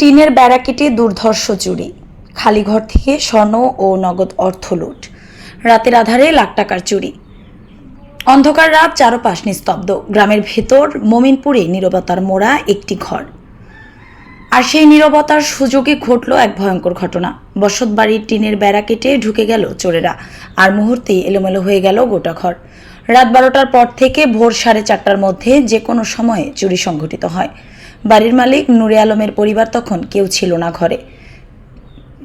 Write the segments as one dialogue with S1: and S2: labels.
S1: টিনের বেড়া কেটে দুর্ধর্ষ চুরি। খালি ঘর থেকে স্বর্ণ ও নগদ অর্থ লুট। রাতের আধারে লাখ টাকার চুরি। অন্ধকার রাত চারপাশ নিস্তব্ধ। গ্রামের ভেতর মমিনপুরে নীরবতার মোড়া একটি ঘর। আর সেই নীরবতার সুযোগে ঘটল এক ভয়ঙ্কর ঘটনা। বসত বাড়ির টিনের বেড়া কেটে ঢুকে গেল চোরেরা। আর মুহূর্তেই এলোমেলো হয়ে গেল গোটা ঘর। রাত বারোটার পর থেকে ভোর সাড়ে চারটার মধ্যে যে কোনো সময়ে চুরি সংঘটিত হয়। বাড়ির মালিক নুরে আলমের পরিবার তখন কেউ ছিল না ঘরে।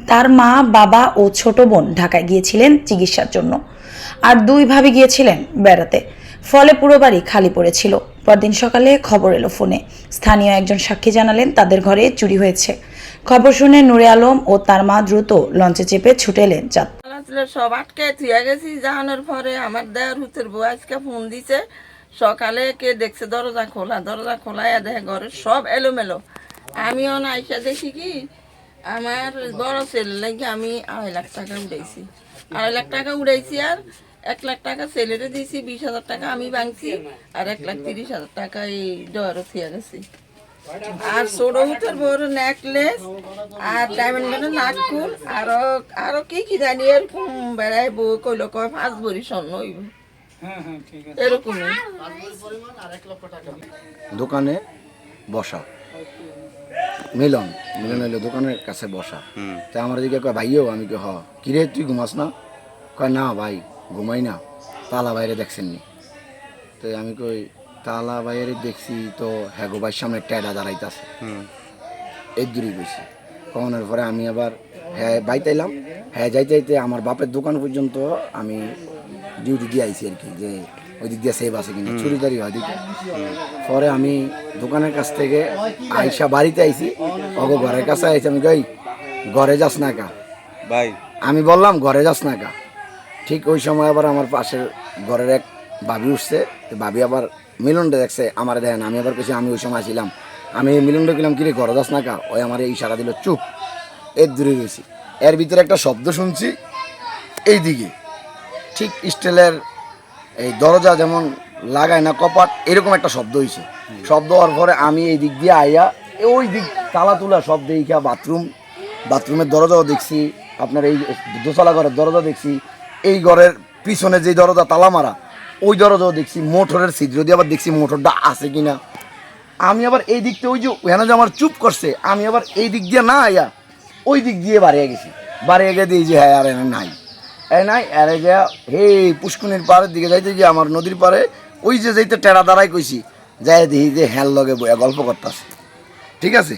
S1: তার মা, বাবা ও ছোট বোন ঢাকায় গিয়েছিলেন চিকিৎসার জন্য। আর দুই ভাবি গিয়েছিলেন বেড়াতে। ফলে পুরো বাড়ি খালি পড়েছিল। পরদিন সকালে খবর এলো ফোনে। স্থানীয় একজন সাক্ষী জানালেন, তাদের ঘরে চুরি হয়েছে। খবর শুনে নুরে আলম ও তার মা দ্রুত লঞ্চে চেপে ছুটে এলেন
S2: সব আটকে থুয়ে গেছি। জাহানোর পরে আমার দেয়ার হুতের আজকে ফোন দিছে। সকালে কে দেখছে দরজা খোলা দরজা খোলা এ দেখে ঘরে সব এলোমেলো। আমিও না আইসা দেখি কি, আমার বড় ছেলে লাগে আমি আড়াই লাখ টাকা উড়াইছি। আড়াই লাখ টাকা উড়াইছি আর এক লাখ টাকা ছেলেরে দিয়েছি, বিশ হাজার টাকা আমি ভাঙছি আর এক লাখ তিরিশ হাজার টাকা এই ডয়ারও থুয়ে গেছি। আর ছোট হুতের বড় নেকলেস আর ডায়মন্ড ডায়মন্ডের নাকফুল আরও আরও কি কি জানি এরকম বেড়াই বউ কইল কয় পাঁচ ভরি স্বর্ণ হইব। এরকমই।
S3: দোকানে বসা। মিলন মিলন হইল দোকানের কাছে বসা। তা আমার দিকে কয় ভাইও আমি কি হ। কিরে তুই ঘুমাস না? কয় না ভাই ঘুমাই না। তালা বাইরে দেখছেন নি? তো আমি কই তালা বাইরে দেখছি তো হ্যাঁ গো ভাইয়ের সামনে ট্যাডা দাঁড়াইতেছে। এই দূরে গেছি কখনের পরে আমি আবার হ্যাঁ বাইতাইলাম। হ্যাঁ যাইতে যাইতে আমার বাপের দোকান পর্যন্ত আমি ডিউটি দিয়ে আইছি আর কি যে ওই দিক দিয়ে সেভ আছে কিনা। চুরিদারি হয় দিকে পরে আমি দোকানের কাছ থেকে আইসা বাড়িতে আইছি। ওগো ঘরের কাছে আইসি আমি কই ঘরে যাস না কা?
S4: ভাই।
S3: আমি বললাম ঘরে যাস না কা? ঠিক ওই সময় আবার আমার পাশের ঘরের এক ভাবি উঠছে। ভাবি আবার মিলনটা দেখছে আমার দেখেন আমি আবার কেছি আমি ওই সময় ছিলাম আমি মিলনটা গেলাম কিরে ঘরে যাস না কা? ওই আমার এই সারা দিল চুপ এর দূরে গেছি এর ভিতরে একটা শব্দ শুনছি এই দিকে ঠিক স্টিলের এই দরজা যেমন লাগায় না, কপাট, এরকম একটা শব্দ হয়েছে শব্দ হওয়ার পরে আমি এই দিক দিয়ে আইয়া ওই দিক তালা তুলা সব দেখা বাথরুম, বাথরুমের দরজাও দেখছি, আপনার এই দোতলা ঘরের দরজা দেখছি, এই ঘরের পিছনে যে দরজা তালা মারা, ওই দরজাও দেখছি, মোটরের ছিদ্র দিয়ে আবার দেখছি মোটরটা আছে কি না আমি আবার এই দিকটা ওই যে ওখানে যে আমার চুপ করছে, আমি আবার এই দিক দিয়ে না আইয়া, ওই দিক দিয়ে বাড়িয়ে গেছি। বাড়িয়ে গিয়ে দিই যে হ্যাঁ আর নাই। নাই এরে গিয়া হে পুষ্কুনির পাড়ের দিকে যাইতে গিয়ে, আমার নদীর পাড়ে, ওই যে যাইতে টেরা দাঁড়াই কইছি, যাই দেখি যে হ্যার লগে বইয়া গল্প করতেছে। ঠিক আছে?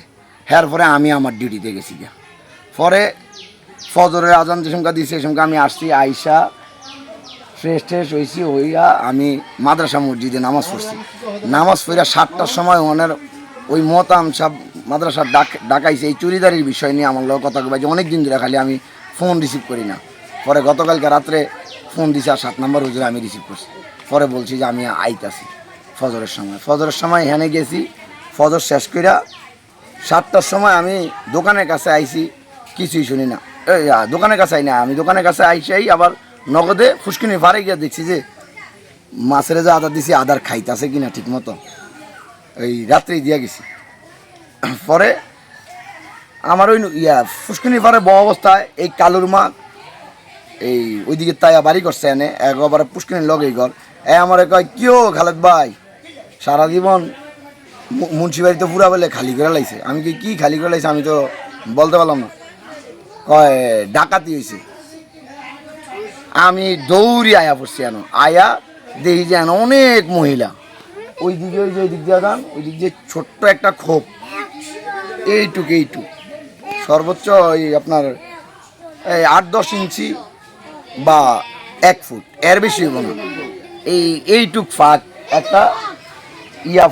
S3: হ্যার পরে আমি আমার ডিউটিতে গেছি গিয়া। পরে ফজরের আজান যে সংখ্যা দিয়েছে সংখ্যা আমি আসছি, আইসা, ফ্রেশ ট্রেশ হয়েছি হইয়া আমি মাদ্রাসা মসজিদে নামাজ পড়ছি। নামাজ পড়া সাতটার সময় ওনার ওই মতাম সাহ মাদ্রাসা ডাক ডাকাইছে, এই চুরিদারির বিষয় নিয়ে আমার লোক কথা কবে অনেক দিন ধরে খালি আমি ফোন রিসিভ করি না। পরে গতকালকে রাত্রে ফোন দিছে আর সাত নম্বর হুজুরে আমি রিসিভ করছি। পরে বলছি যে আমি আইতাছি ফজরের সময়। ফজরের সময় হেনে গেছি, ফজর শেষ কইরা সাতটার সময় আমি দোকানের কাছে আইছি, কিছুই শুনি না। দোকানের কাছে আই না, আমি দোকানের কাছে আইসাই আবার নগদে ফুসকিনি ফারে গিয়ে দেখছি যে মাছের যে আদার দিছি, আদার খাইতাছে কিনা ঠিক মতো। এই রাত্রেই দিয়া গেছি। পরে আমার ওই ইয়া, ফুসকিনি ফারে বড় অবস্থায় এই কালুর মা এই, ওইদিকে তাইয়া বাড়ি করছে এনে একবার পুষ্কিনের লগেই ঘর। এ আমার কয় কিও খালেদ ভাই? সারা জীবন মু- মুন্সিবাড়িতে পুরা বলে খালি করে লাইছে। আমি কি কি খালি করে লাইছে আমি তো বলতে পারলাম না। কয়, ডাকাতি হয়েছে আমি দৌড়ি আয়া পড়ছি এন। আয়া দেখি যে অনেক মহিলা। ওই দিকে ওই যে ওই দিক দিয়ে যান ওই দিক দিয়ে ছোট্ট একটা খোপ। এইটুক এইটুক। সর্বোচ্চ ওই আপনার, এই আট দশ ইঞ্চি বা এক ফুট এর বেশি এই এইটুক ফাঁক একটা ইয়া